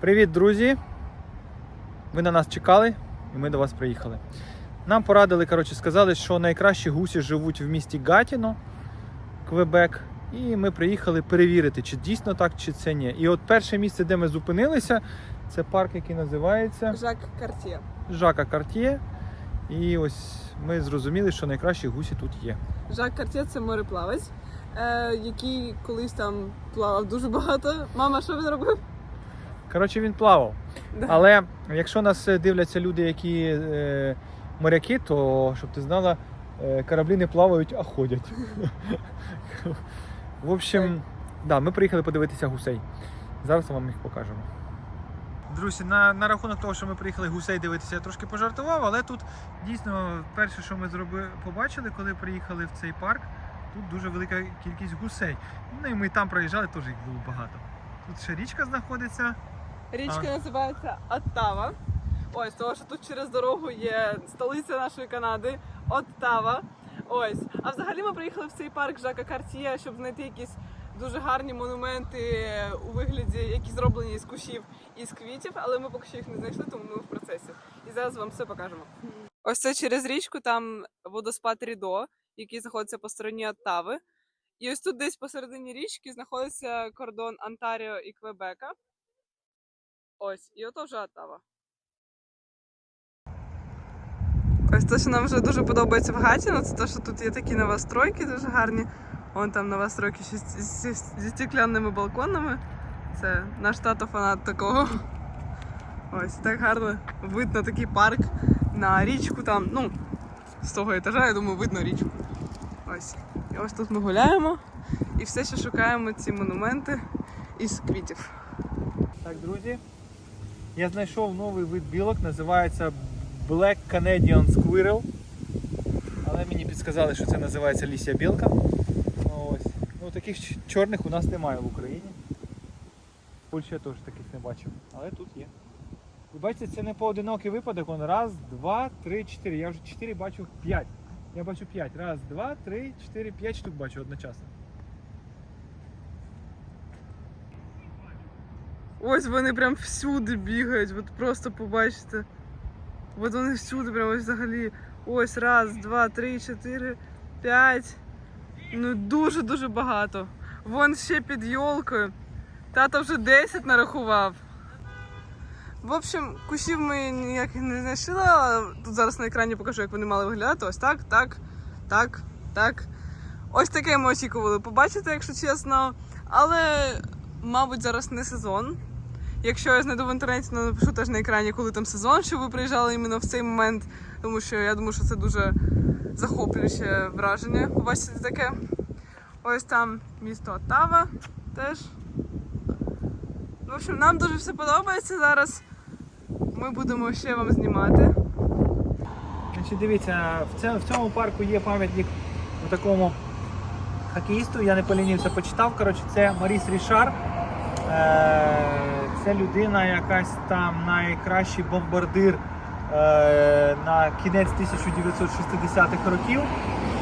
Привіт, друзі! Ви на нас чекали і ми до вас приїхали. Нам порадили, коротше, сказали, що найкращі гусі живуть в місті Гатіно, Квебек. І ми приїхали перевірити, чи дійсно так, чи це ні. І от перше місце, де ми зупинилися, це парк, який називається Жак Картє. Жака Картє. І ось ми зрозуміли, що найкращі гусі тут є. Жак Картє це мореплавець, е, який колись там плавав дуже багато. Мама, що він робив? Коротше, він плавав. Да. Але якщо нас е, дивляться люди, які е, моряки, то щоб ти знала, е, кораблі не плавають, а ходять. В общем, да, ми приїхали подивитися гусей. Зараз вам їх покажемо. Друзі, на, на рахунок того, що ми приїхали гусей дивитися, я трошки пожартував, але тут дійсно перше, що ми зроби, побачили, коли приїхали в цей парк, тут дуже велика кількість гусей. Ну і ми там проїжджали, теж їх було багато. Тут ще річка знаходиться. Річка називається Оттава. Ось, тому що тут через дорогу є столиця нашої Канади Оттава. Ось. А взагалі ми приїхали в цей парк Жака Картє, щоб знайти якісь дуже гарні монументи у вигляді, які зроблені з кущів і з квітів, але ми поки що їх не знайшли, тому ми в процесі. І зараз вам все покажемо. Ось це через річку, там водоспад Рідо, який знаходиться по стороні Оттави. І ось тут десь посередині річки знаходиться кордон Онтаріо і Квебека. Ось, і ото вже Оттава. Ось те, що нам вже дуже подобається в Гатіно, це те, що тут є такі новостройки дуже гарні. Вон там новостройки зі стеклянними балконами. Це наш тато фанат такого. Ось так гарно видно такий парк на річку там. Ну, з того етажа, я думаю, видно річку. Ось. І ось тут ми гуляємо і все ще шукаємо ці монументи із квітів. Так, друзі, я знайшов новий вид білок, називається Black Canadian Squirrel. Але мені підсказали, що це називається лісія білка. Ось. Ну, таких чорних у нас немає в Україні. В Польщі я теж таких не бачив, але тут є. Ви бачите, це не поодинокий випадок, он раз, два, три, чотири. Я вже чотири бачу п'ять. Я бачу п'ять. Раз, два, три, чотири, п'ять штук бачу одночасно. Ось вони прям всюди бігають, от просто побачите. От вони всюди, прям ось взагалі. Ось раз, два, три, чотири, п'ять. Ну дуже-дуже багато. Вон ще під йолкою. Тато вже 10 нарахував. В общем, кущів ми ніяких не знайшли, але тут зараз на екрані покажу, як вони мали виглядати. Ось так, так, так, так. Ось таке ми очікували побачити, якщо чесно. Але, мабуть, зараз не сезон. Якщо я знайду в інтернеті, то напишу теж на екрані, коли там сезон, що ви приїжджали іменно в цей момент, тому що я думаю, що це дуже захоплююче враження. Побачити таке. Ось там місто Оттава теж. В общем, нам дуже все подобається зараз. Ми будемо ще вам знімати. Значить, дивіться, в цьому, парку є пам'ятник такому хокеїсту, я не полінівся, почитав. Коротше, це Маріс Рішар. Е, Це людина, якась там найкращий бомбардир е, на кінець 1960-х років.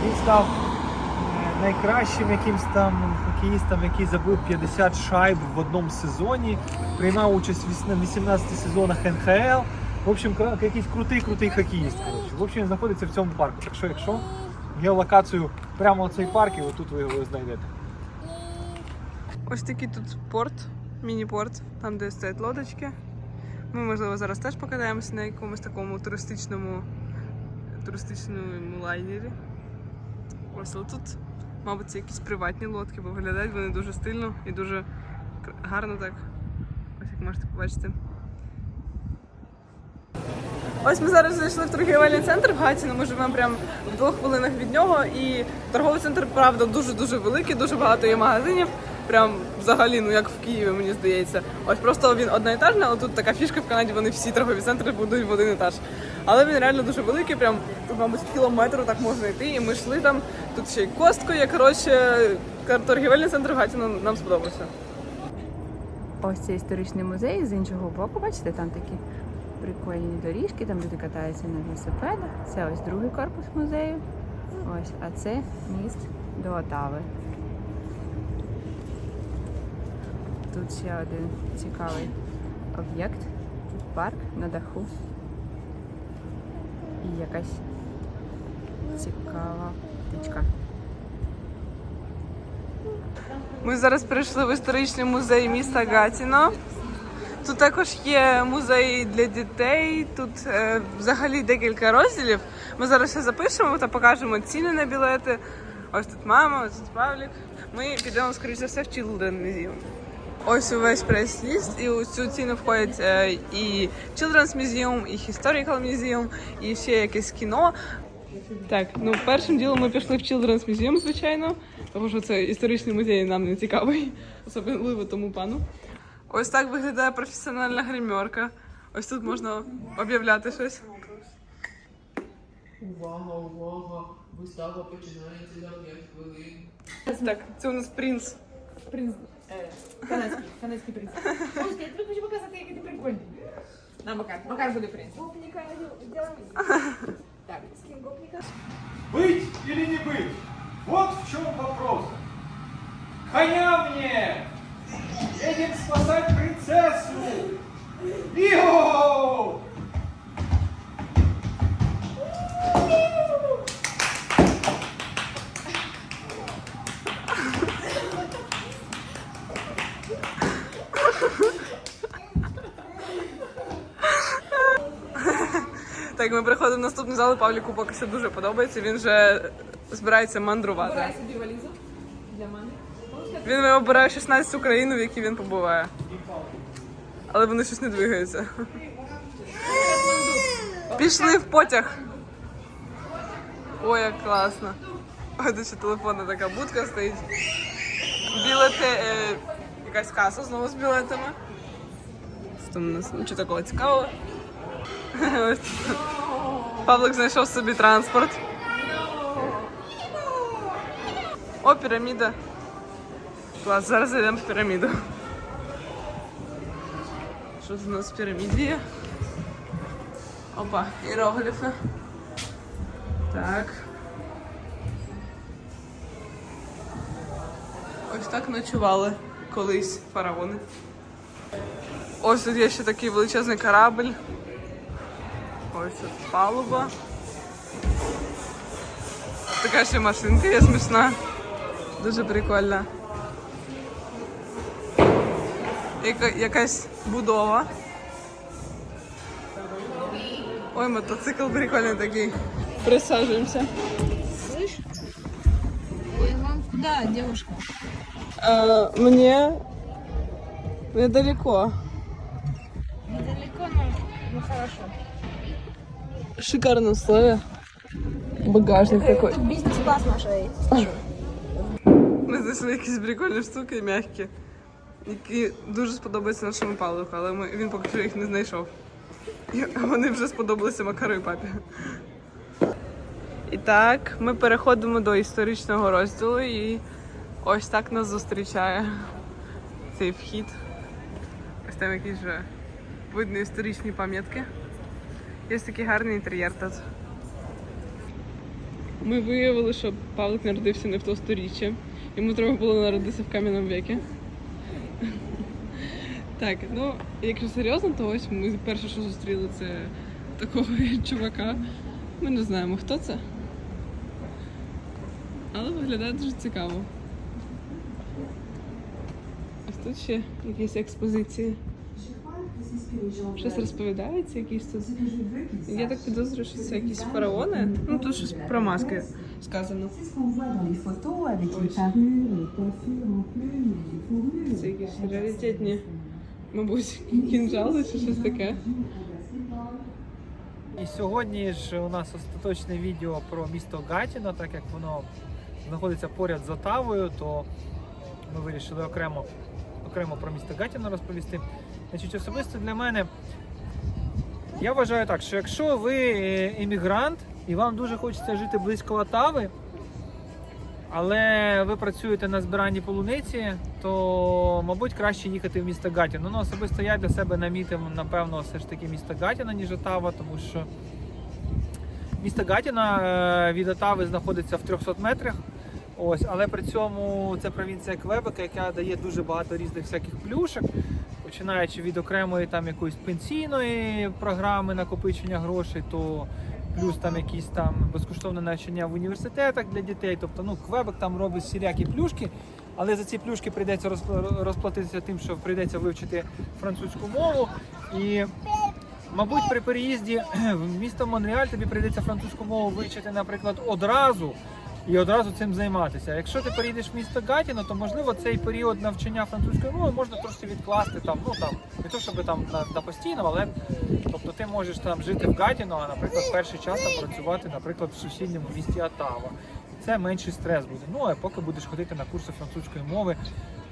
Він став е, найкращим якимсь там хокеїстом, який забив 50 шайб в одному сезоні, приймав участь в 18 сезонах НХЛ. В общем, якийсь крутий крутий хокеїст. Коротше. В общем, він знаходиться в цьому парку. Так що, якщо геолокацію прямо цей парк, і отут ви його знайдете. Ось такий тут порт, міні-порт, там де стоять лодочки. Ми, можливо, зараз теж покатаємося на якомусь такому туристичному, туристичному лайнері. Ось але тут, мабуть, це якісь приватні лодки, бо виглядають вони дуже стильно і дуже гарно так. Ось як можете побачити. Ось ми зараз зайшли в торгівельний центр в Гатіно. Ми живемо прямо в двох хвилинах від нього. І торговий центр, правда, дуже-дуже великий, дуже багато є магазинів. Прям взагалі, ну як в Києві, мені здається. Ось просто він одноетажний, але тут така фішка в Канаді, вони всі торгові центри будують в один етаж. Але він реально дуже великий, прям мабуть, кілометру так можна йти. І ми йшли там. Тут ще й костко є. Коротше, торгівельний центр в Гатіно нам сподобався. Ось це історичний музей з іншого боку, бачите, там такі прикольні доріжки, там люди катаються на велосипедах. Це ось другий корпус музею. Ось, а це міст до Отави. Тут ще один цікавий об'єкт, парк на даху. І якась цікава птичка. Ми зараз прийшли в історичний музей міста Гатіно. Тут також є музей для дітей. Тут е, взагалі декілька розділів. Ми зараз все запишемо та покажемо ціни на білети. Ось тут мама, ось тут Павлік. Ми підемо, скоріш за все, в Children Museum. Ось увесь прес-ліст, і у цю ціну входять е, і Children's Museum, і Historical Museum, і ще якесь кіно. Так, ну першим ділом ми пішли в Children's Museum, звичайно, тому що це історичний музей нам не цікавий, особливо тому пану. Ось так виглядає професіональна гримерка. Ось тут можна об'являти щось. Увага, увага! Вистава починається за 5 хвилин. Так, це у нас принц. Принц. Е, канадський, канадський принц. Слухай, я тобі хочу показати, який ти прикольний. На, Макар. Макар буде принц. Гопника Так, з ким гопника? Быть или не быть? Вот в чем вопрос. Коня мне! Едем спасать принцессу! Ио! Так, ми приходимо в наступний зал, Павліку поки що дуже подобається. Він вже збирається мандрувати. Обирай собі валізу для мене. Він обирає 16 країн, в якій він побуває. Але вони щось не двигаються. Пішли в потяг. Ой, як класно. Ой, тут ще телефонна така будка стоїть. Білети, е, якась каса знову з білетами. Що Там у нас нічого такого цікавого. Павлик знайшов собі транспорт. О, піраміда. Клас, зараз зайдемо в піраміду. Що у нас в піраміді є? Опа, іерогліфи. Так. Ось так ночували колись фараони. Ось тут є ще такий величезний корабль. Ось тут палуба. Така ще машинка є смішна. Дуже прикольна. Яка, якась будова. Ой, мотоцикл прикольний такий. Присаджуємося. Вам куди, девушка? А, мне недалеко. Недалеко, но ну, хорошо. Шикарные условия. Багажник такой. Бізнес-клас наша є. Ми знайшли якісь прикольні штуки, м'які, які дуже сподобаються нашому Павлику, але ми, він поки що їх не знайшов. І вони вже сподобалися Макару і папі. І так, ми переходимо до історичного розділу і ось так нас зустрічає цей вхід. Ось там якісь вже видно історичні пам'ятки. Є такий гарний інтер'єр тут. Ми виявили, що Павлик народився не в то сторіччя. Йому треба було народитися в кам'яному віці. Так, ну, якщо серйозно, то ось ми перше, що зустріли, це такого чувака. Ми не знаємо, хто це. Але виглядає дуже цікаво. Ось тут ще якісь експозиції. Щось розповідається, якісь тут. Я так підозрюю, що це якісь фараони. Ну тут щось про маски сказано. Це якісь раритетні, мабуть, кінжали чи щось таке. І сьогодні ж у нас остаточне відео про місто Гатіно, так як воно знаходиться поряд з Отавою, то ми вирішили окремо, окремо про місто Гатіно розповісти. Значить, особисто для мене я вважаю так, що якщо ви е, емігрант і вам дуже хочеться жити близько Отави, але ви працюєте на збиранні полуниці, то, мабуть, краще їхати в місто Гатіно. Ну, особисто я для себе намітив, напевно, все ж таки місто Гатіно, ніж Отава, тому що місто Гатіна е, від Отави знаходиться в 300 метрах. Ось, але при цьому це провінція Квебека, яка дає дуже багато різних всяких плюшок. починаючи від окремої там якоїсь пенсійної програми накопичення грошей, то плюс там якісь там безкоштовне навчання в університетах для дітей. Тобто, ну, Квебек там робить всілякі плюшки, але за ці плюшки прийдеться розпла- розплатитися тим, що прийдеться вивчити французьку мову. І, мабуть, при переїзді в місто Монреаль тобі прийдеться французьку мову вивчити, наприклад, одразу. І одразу цим займатися. Якщо ти переїдеш в місто Гатіно, то можливо цей період навчання французької мови можна трошки відкласти там, ну там не то, щоб там на, на постійно, але тобто ти можеш там жити в Гатіно, а наприклад, перший час там працювати, наприклад, в сусідньому місті Атава. Це менший стрес буде. Ну а поки будеш ходити на курси французької мови,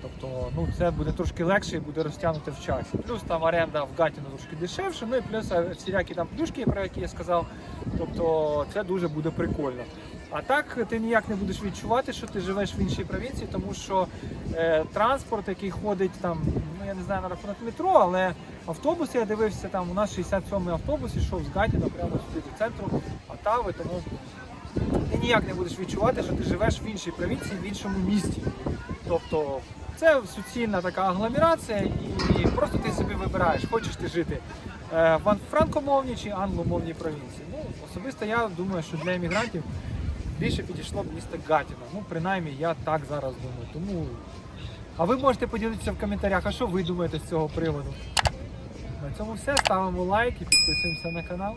тобто ну це буде трошки легше і буде розтягнути в часі. Плюс там оренда в Гатіно трошки дешевше, ну і плюс всілякі там плюшки, про які я сказав. Тобто це дуже буде прикольно. А так ти ніяк не будеш відчувати, що ти живеш в іншій провінції, тому що е, транспорт, який ходить там, ну я не знаю на рахунок метро, але автобуси я дивився там. У нас 67-й автобус ішов з Гатіна прямо сюди до центру Отави, тому ти ніяк не будеш відчувати, що ти живеш в іншій провінції, в іншому місті. Тобто це суцільна така агломерація, і просто ти собі вибираєш, хочеш ти жити е, в франкомовній чи англомовній провінції. Ну, особисто я думаю, що для емігрантів більше підійшло б місто Гатіна. Ну, принаймні, я так зараз думаю. Тому. А ви можете поділитися в коментарях, а що ви думаєте з цього приводу? На цьому все. Ставимо лайк і підписуємося на канал.